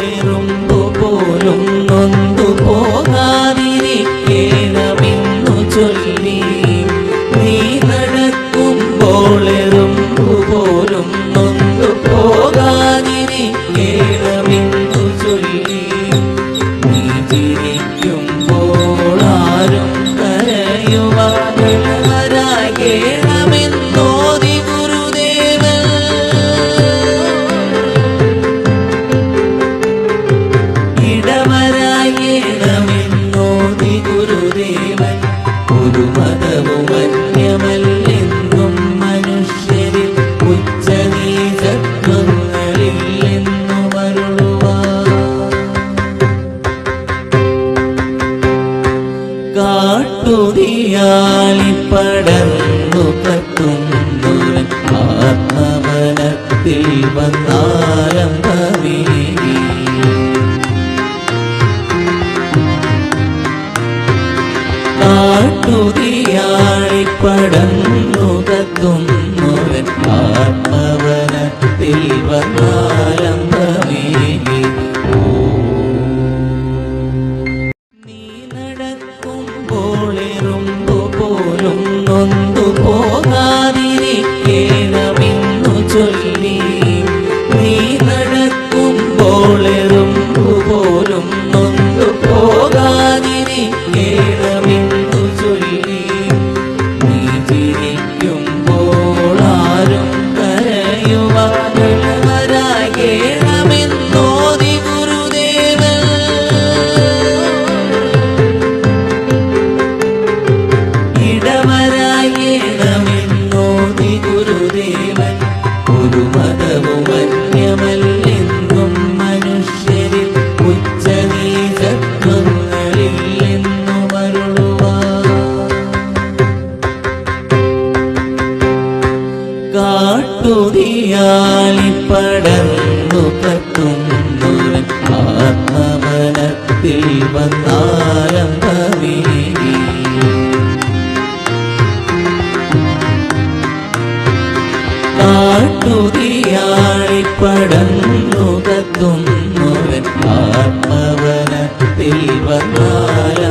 കുളിരുമ്പു പോലും നൊന്തു പോകാതിരിക്കേണമെന്നു ചൊല്ലി നീ നടക്കുമ്പോളെറുമ്പു പോലും നൊന്തു പോകാതിരിക്കേണമെന്നു ചൊല്ലി നീ ചിരിക്കുമ്പോൾ ആരും കരയുവാൻ വരാകേ കാട്ടുതീയാളിപ്പടർന്നു കത്തുന്നവൻ ആത്മവനത്തിൽ വന്നാലംബമേ കാട്ടുതീയാളിപ്പടർന്നു കത്തുന്നവൻ ആത്മവനത്തിൽ വന്നാലംബമേ പോലും കാട്ടുതീയാളിപ്പടർന്നു കത്തുന്നവൻ ആത്മവനത്തിൽ വന്നാലംബമേ കാട്ടുതീയാളിപ്പടർന്നു കത്തുന്നവൻ ആത്മവനത്തിൽ വന്നാലംബമേ